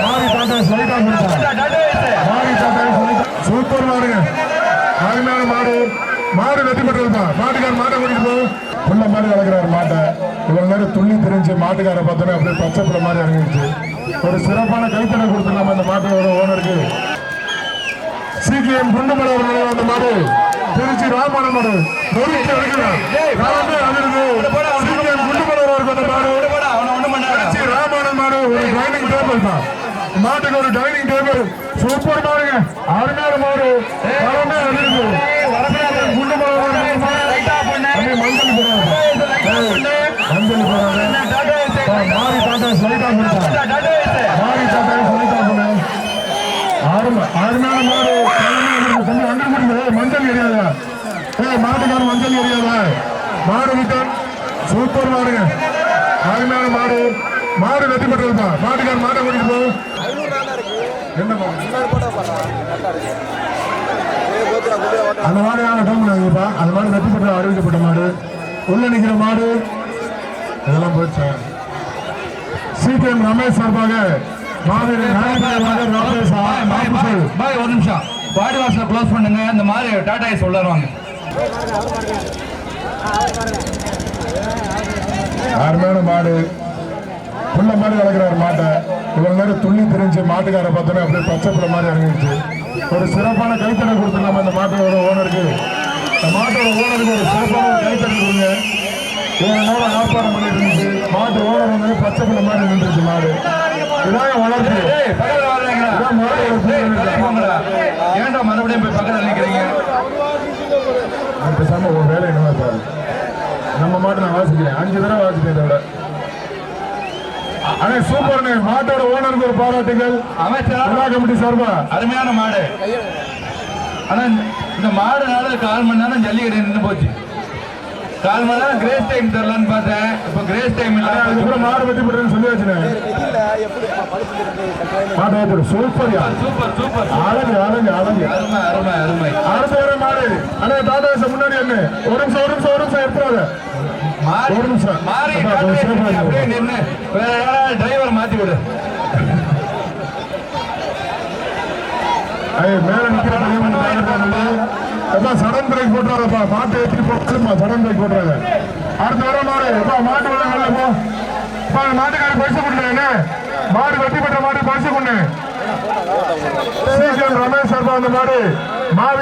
மாரி தாத்தா சொல்லிட்டா மாரி தாத்தா சொல்லிட்டா? சூப்பர் மாடுங்க. அருமையான மாடு. மாடு வெற்றி பெற்றிருப்பா மாட்டுக்கார மாட்டை கூட்டிட்டு போ. புள்ள மாதிரி வளர்க்குறாரு மாட்டை. இவ்வளவு நேரம் துள்ளி தெரிஞ்சு மாட்டுக்கார பார்த்தோன்னே அப்படியே பச்சை மாதிரி இறங்கிடுச்சு. ஒரு சிறப்பான கைத்தடை கொடுத்துடலாமா அந்த மாட்டோட ஓனருக்கு? சிபிஎம் குண்டுமலை அவர்கள் அந்த மாடு. திருச்சி ராமான மாடு. நொறுக்கி எடுக்கிறார் காலமே அதிர்வு குண்டுமலை அவருக்கு அந்த மாடு. திருச்சி ராமான மாடு ஒரு டைனிங் டேபிள் தான் மாட்டுக்கு ஒரு டைனிங் டேபிள் சூப்பர் மாடுங்க. அருமையான மாடு. காலமே அதிர்வு குண்டு மஞ்சள் மஞ்சள் மாறி டாட்டா சொல்லிட்டா மாறி டாட்டா சொல்லிட்டா போனேன் அருமையான ஆறுமையான மாடு மஞ்சள் எரியாதா ஏ மாட்டுக்காரன் மஞ்சள் எரியாதா மாடு விட்டு சூப்பர் மாடுங்க. அருமையான மாடு. மாடு வெற்றி பெற்றதுப்பா மாட்டுக்காரன் மாட்டை கூட்டிட்டு போ. என்ன மாடு அந்த மாடு நாங்கள் டோம் பண்ணாங்கப்பா அந்த மாடு பெற்ற அறிவிக்கப்பட்ட மாடு. உள்ள நிற்கிற மாடு. இதெல்லாம் போயிடுச்சு சிபிஎம் ரமேஷ் சார்பாக பாய் ஒரு நிமிஷம். பாடி வாசல க்ளோஸ் பண்ணுங்க. இந்த மாதிரி டாடா ஐஸ் உள்ளாருவாங்க அருமையான மாடு புள்ள மாதிரி வளர்க்குறாரு மாட்டை. இவ்வளவு நேரம் துள்ளி தெரிஞ்சு மாட்டுக்கார பார்த்தோன்னே அப்படியே பச்சை புள்ள மாதிரி இறங்கிடுச்சு. ஒரு சிறப்பான கைத்தடை கொடுத்துடலாமா அந்த மாட்டோட ஓனருக்கு? இந்த மாட்டோட ஓனருக்கு ஒரு சிறப்பான ஒரு கைத்தடை கொடுங்க. இவ்வளவு நேரம் ஆர்ப்பாட்டம் பண்ணிட்டு இருந்துச்சு? மாட்டு ஓனர் வந்து பச்சை புள்ள மாதிரி நின்றுச்சு மாடு. இதான் வளர்ப்பு. ஏன்டா மறுபடியும் போய் பக்கத்துல நிக்கிறீங்க? நான் பேசாம ஒரு வேலை என்னவா நம்ம மாட்டு நான் வாசிக்கிறேன். அஞ்சு தடவை வாசிக்கிறேன் இதை அண்ணே சூப்பர்ண்ணே மாட்டோட ஓனருக்கு ஒரு பாராட்டுகள். அமைச்சரா? விழா கமிட்டி சார்பா? அருமையான மாடு. ஆனா இந்த- மாடுனால கால் மணி நேரம் ஜல்லிக்கட்டு நின்று போச்சு. கால் மணி நேரம் கிரேஸ் டைம் தரலான்னு பார்த்தேன். இப்போ கிரேஸ் டைம் அண்ணே, அதுக்கப்புறம் இல்ல மாடு வெட்டி போட்டுன்னு சொல்லியாச்சுண்ணே. மாடு ஏற்று சூப்பர்யா சூப்பர் சூப்பர் அழகு அழகு அழகு. அருமை அருமை அருமை. அடுத்த மாடு. அண்ணே ஏச முன்னாடி என்ன ஒரு நிமிஷம் ஒரு நிமிஷம் ஒரு நிமிஷம் எடுத்துறாங்க மாறி ஒரு நிமிஷம். மாறி. அப்படியே நின்று வேற யாராவது டிரைவர் மாத்தி விடு மேல நிக்கிற சடன் பிரேக் போட்டுறாங்கப்பா மாட்டு ஏற்றி போட்டுமா சடன் பிரேக் போட்டுறாங்க அடுத்து மாடு எப்பா மாட்டு விட நல்ல போ. எப்பா அந்த மாட்டுக்காரி பரிசு கொடுங்க மாடு வெட்டி பெற்ற மாடு பரிசு கொண்டு ரமேஷ் சார்பா அந்த மாடு. மாடு